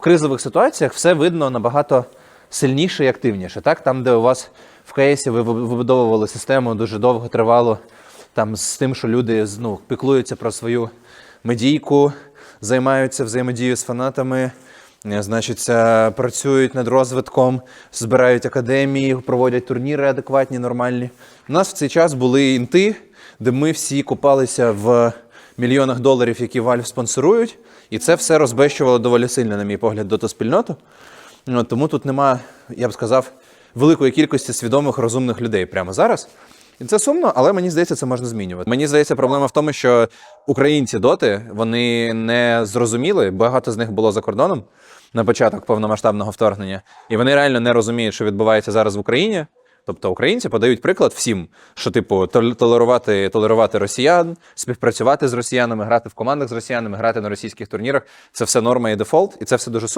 В кризових ситуаціях все видно набагато сильніше і активніше. Так? Там, де у вас в кейсі ви ви- вибудовували систему дуже довго тривало, там з тим, що люди ну, піклуються про свою медійку, займаються взаємодією з фанатами, е, значить, е, працюють над розвитком, збирають академії, проводять турніри адекватні, нормальні. У нас в цей час були інти, де ми всі купалися в мільйонах доларів, які Valve спонсорують, і це все розбещувало доволі сильно, на мій погляд, дотоспільноту. Ну, Тому тут нема, я б сказав, великої кількості свідомих, розумних людей прямо зараз. І це сумно, але мені здається, це можна змінювати. Мені здається, проблема в тому, що українці доти вони не зрозуміли. Багато з них було за кордоном на початок повномасштабного вторгнення, і вони реально не розуміють, що відбувається зараз в Україні. Тобто українці подають приклад всім, що типу тол- толерувати, толерувати росіян, співпрацювати з росіянами, грати в командах з росіянами, грати на російських турнірах це все норма і дефолт, і це все дуже.